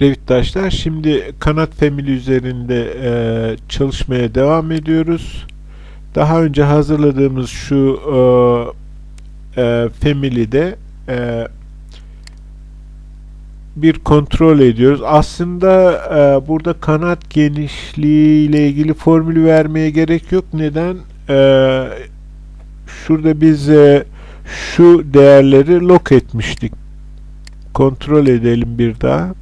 Revitdaşlar şimdi kanat family üzerinde e, çalışmaya devam ediyoruz. Daha önce hazırladığımız şu e, e, family'de e, bir kontrol ediyoruz. Aslında e, burada kanat genişliği ile ilgili formülü vermeye gerek yok. Neden? E, şurada biz e, şu değerleri lock etmiştik. Kontrol edelim bir daha.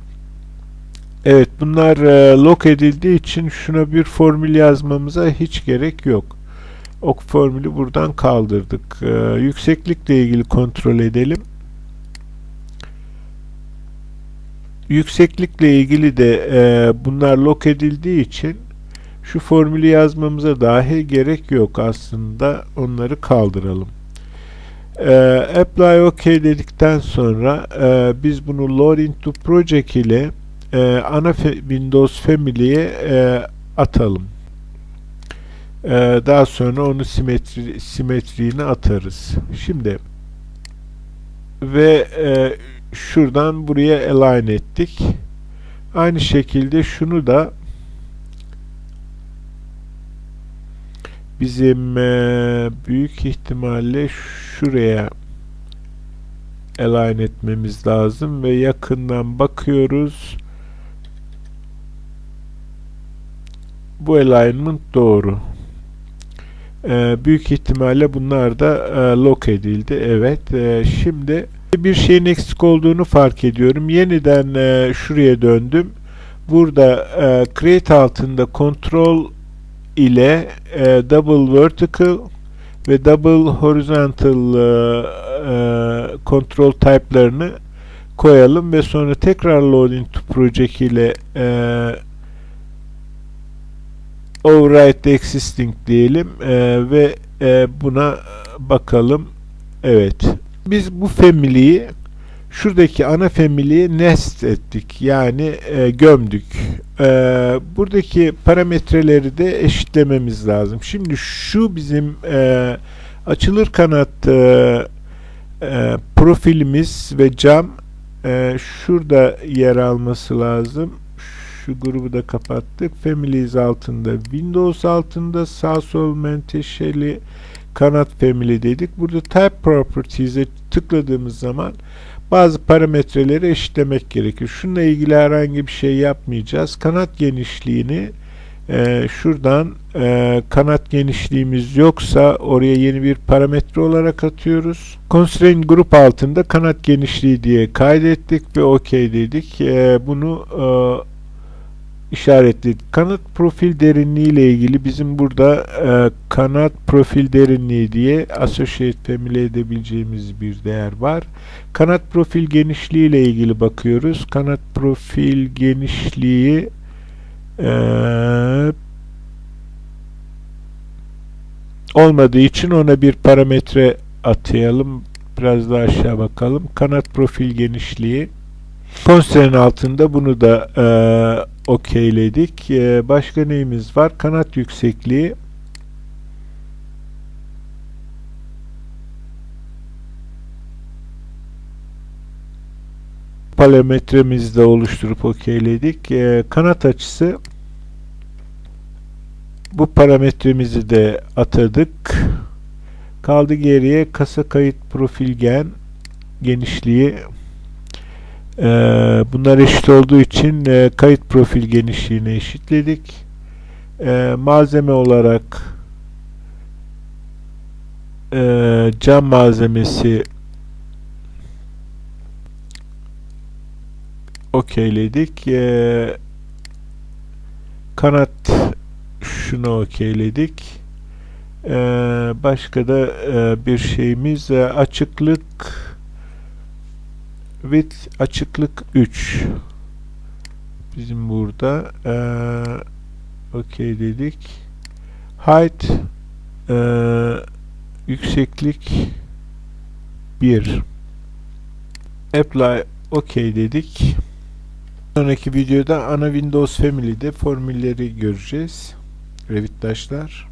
Evet bunlar e, lock edildiği için şuna bir formül yazmamıza hiç gerek yok. O formülü buradan kaldırdık. E, yükseklikle ilgili kontrol edelim. Yükseklikle ilgili de e, bunlar lock edildiği için şu formülü yazmamıza dahi gerek yok aslında. Onları kaldıralım. E, apply OK dedikten sonra e, biz bunu load into project ile e, ana Windows Family'ye e, atalım. E, daha sonra onu simetri, simetriğine atarız. Şimdi ve e, şuradan buraya align ettik. Aynı şekilde şunu da bizim e, büyük ihtimalle şuraya align etmemiz lazım ve yakından bakıyoruz. Bu alignment doğru. Ee, büyük ihtimalle bunlar da e, lock edildi. Evet. E, şimdi bir şeyin eksik olduğunu fark ediyorum. Yeniden e, şuraya döndüm. Burada e, create altında control ile e, double vertical ve double horizontal e, e, control type'larını koyalım ve sonra tekrar loading to project ile e, override existing diyelim e, ve e, buna bakalım. Evet. Biz bu family'yi şuradaki ana family'ye nest ettik. Yani e, gömdük. E, buradaki parametreleri de eşitlememiz lazım. Şimdi şu bizim e, açılır kanat e, e, profilimiz ve cam e, şurada yer alması lazım. Şu grubu da kapattık. Families altında, Windows altında sağ sol menteşeli kanat family dedik. Burada type properties'e tıkladığımız zaman bazı parametreleri eşitlemek gerekir. Şununla ilgili herhangi bir şey yapmayacağız. Kanat genişliğini e, şuradan e, kanat genişliğimiz yoksa oraya yeni bir parametre olarak atıyoruz. Constraint grup altında kanat genişliği diye kaydettik ve OK dedik. E, bunu e, işaretledik. Kanat profil derinliği ile ilgili bizim burada e, kanat profil derinliği diye associate family edebileceğimiz bir değer var. Kanat profil genişliği ile ilgili bakıyoruz. Kanat profil genişliği e, olmadığı için ona bir parametre atayalım. Biraz daha aşağı bakalım. Kanat profil genişliği Constraint altında bunu da e, okeyledik. E, başka neyimiz var? Kanat yüksekliği. Parametremizi de oluşturup okeyledik. E, kanat açısı bu parametremizi de atadık. Kaldı geriye kasa kayıt profil gen genişliği ee, bunlar eşit olduğu için e, kayıt profil genişliğini eşitledik. Ee, malzeme olarak e, cam malzemesi okeyledik. Ee, kanat şunu okeyledik. Ee, başka da e, bir şeyimiz e, açıklık width açıklık 3 bizim burada ee, okey dedik. Height ee, yükseklik 1 apply okey dedik. Sonraki videoda ana Windows Family'de formülleri göreceğiz. Revitdaşlar